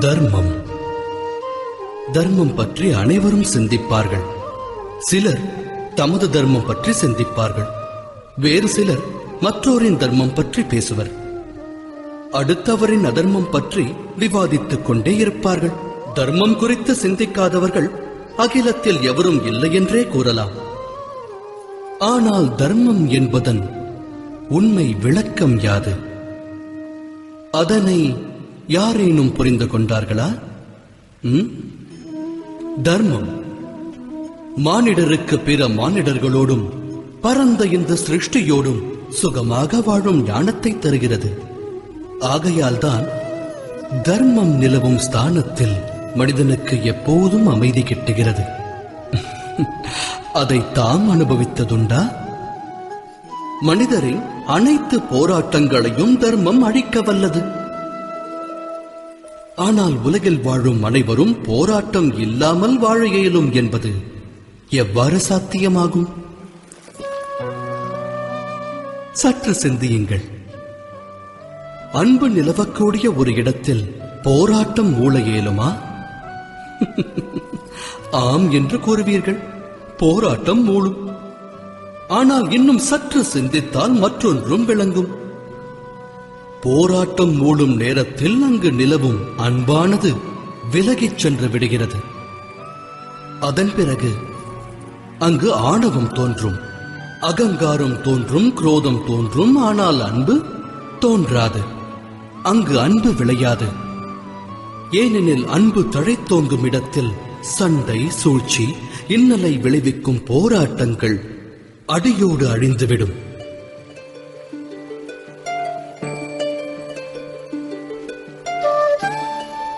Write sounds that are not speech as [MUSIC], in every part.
தர்மம். தர்மம் பற்றி அனைவரும் சிந்திப்பார்கள். சிலர் தமது தர்மம் பற்றி சிந்திப்பார்கள். வேறு சிலர் மற்றோரின் தர்மம் பற்றி பேசுவர். அடுத்தவரின் அதர்மம் பற்றி விவாதித்துக் கொண்டே இருப்பார்கள். தர்மம் குறித்து சிந்திக்காதவர்கள் அகிலத்தில் எவரும் இல்லை என்றே கூறலாம். ஆனால் தர்மம் என்பதன் உண்மை விளக்கம் யாது? அதனை யாரேனும் புரிந்து கொண்டார்களா? தர்மம். மானிடருக்கு பிற மானிடர்களோடும் பரந்த இந்த சிருஷ்டியோடும் சுகமாக வாழும் ஞானத்தை தருகிறது. ஆகையால்தான் தர்மம் நிலவும் ஸ்தானத்தில் மனிதனுக்கு எப்போதும் அமைதி கிட்டுகிறது. அதை தாம் அனுபவித்ததுண்டா? மனிதரின் அனைத்து போராட்டங்களையும் தர்மம் அழிக்க வல்லது. ஆனால் உலகில் வாழும் அனைவரும் போராட்டம் இல்லாமல் வாழ இயலும் என்பது எவ்வாறு சாத்தியமாகும்? சற்று சிந்தியுங்கள். அன்பு நிலவக்கூடிய ஒரு இடத்தில் போராட்டம் மூள இயலுமா? [LAUGHS] ஆம் என்று கூறுவீர்கள். போராட்டம் மூளும் ஆனால் இன்னும் சற்று சிந்தித்தால் மற்றொன்றும் விளங்கும். போராட்டம் மூடும் நேரத்தில் அங்கு நிலவும் அன்பானது விலகிச் சென்று விடுகிறது. அதன் பிறகு அங்கு ஆணவம் தோன்றும் அகங்காரம் தோன்றும் குரோதம் தோன்றும் ஆனால் அன்பு தோன்றாது. அங்கு அன்பு விளையாது. ஏனெனில் அன்பு தழைத்தோங்கும் இடத்தில் சண்டை சூழ்ச்சி இன்னலை விளைவிக்கும் போராட்டங்கள் அடியோடு அழிந்துவிடும்.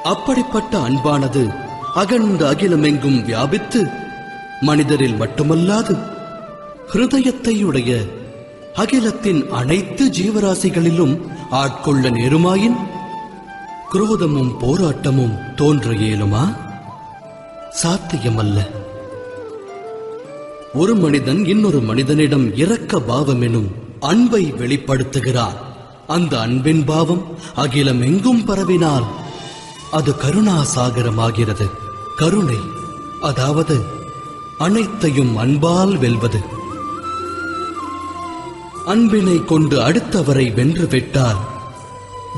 அப்படிப்பட்ட அன்பானது அகண்ட அகிலமெங்கும் வியாபித்து மனிதரில் மட்டுமல்லாது ஹிருதயத்தை உடைய அகிலத்தின் அனைத்து ஜீவராசிகளிலும் ஆட்கொள்ள நேருமாயின் குரோதமும் போராட்டமும் தோன்ற இயலுமா? சாத்தியமல்ல. ஒரு மனிதன் இன்னொரு மனிதனிடம் இரக்க பாவம் எனும் அன்பை வெளிப்படுத்துகிறான் அந்த அன்பின் பாவம் அகிலம் எங்கும் பரவினால் அது கருணாசாகரமாகிறது. கருணை அதாவது அனைத்தையும் அன்பால் வெல்வது. அன்பினை கொண்டு அடுத்தவரை வென்று விட்டால்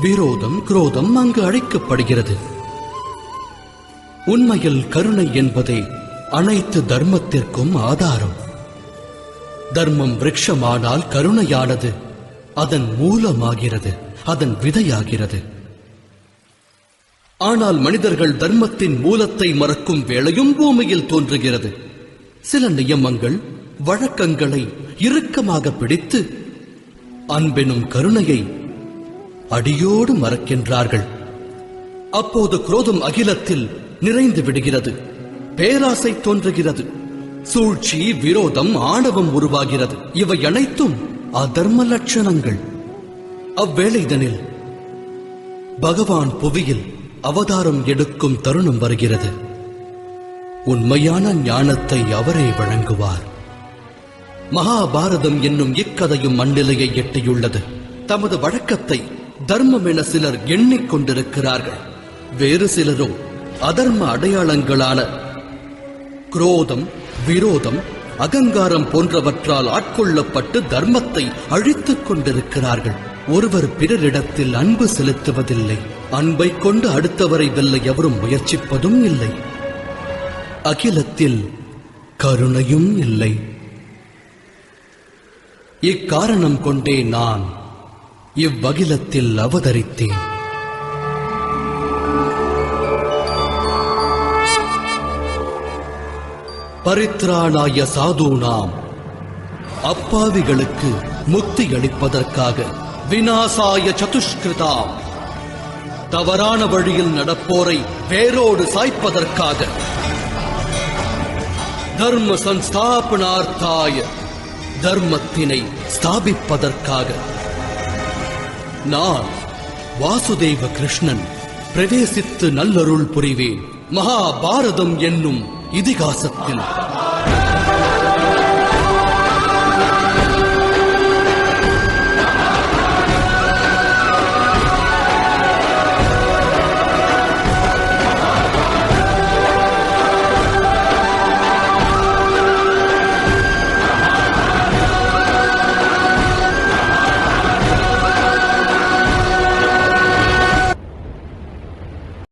விரோதம் குரோதம் அங்கு அழைக்கப்படுகிறது. உண்மையில் கருணை என்பதே அனைத்து தர்மத்திற்கும் ஆதாரம். தர்மம் விரக்ஷமானால் கருணையானது அதன் மூலமாகிறது அதன் விதையாகிறது. ஆனால் மனிதர்கள் தர்மத்தின் மூலத்தை மறக்கும் வேளையும் பூமியில் தோன்றுகிறது. சில நியமங்கள் வழக்கங்களை இறுக்கமாக பிடித்து அன்பெனும் கருணையை அடியோடு மறக்கின்றார்கள். அப்போது குரோதம் அகிலத்தில் நிறைந்து விடுகிறது. பேராசை தோன்றுகிறது. சூழ்ச்சி விரோதம் ஆணவம் உருவாகிறது. இவை அனைத்தும் அதர்ம லட்சணங்கள். அவ்வேளைதனில் பகவான் புவியில் அவதாரம் எடுக்கும் தருணம் வருகிறது. உண்மையான ஞானத்தை அவரே வழங்குவார். மகாபாரதம் என்னும் இக்கதையும் மண்ணிலையை எட்டியுள்ளது. தமது வழக்கத்தை தர்மம் என சிலர் எண்ணிக்கொண்டிருக்கிறார்கள் வேறு சிலரோ அதர்ம அடையாளங்களான குரோதம் விரோதம் அகங்காரம் போன்றவற்றால் ஆட்கொள்ளப்பட்டு தர்மத்தை அழித்துக் கொண்டிருக்கிறார்கள். ஒருவர் பிறரிடத்தில் அன்பு செலுத்துவதில்லை. அன்பை கொண்டு அடுத்தவரை வெல்ல எவரும் முயற்சிப்பதும் இல்லை. அகிலத்தில் கருணையும் இல்லை. இக்காரணம் கொண்டே நான் இவ்வகிலத்தில் அவதரித்தேன். பரித்ராணாய சாதுனாம் அப்பாவிகளுக்கு முக்தி அளிப்பதற்காக வினாசாய சதுஷ்கிருதாம் தவறான வழியில் நடப்போரை வேரோடு சாய்ப்பதற்காக. தர்ம சன்ஸ்தாபனார்த்தாய தர்மத்தினை ஸ்தாபிப்பதற்காக. நான் வாசுதேவ கிருஷ்ணன் பிரவேசித்து நல்லருள் புரிவேன். மகாபாரதம் என்னும் இதிகாசத்தில்.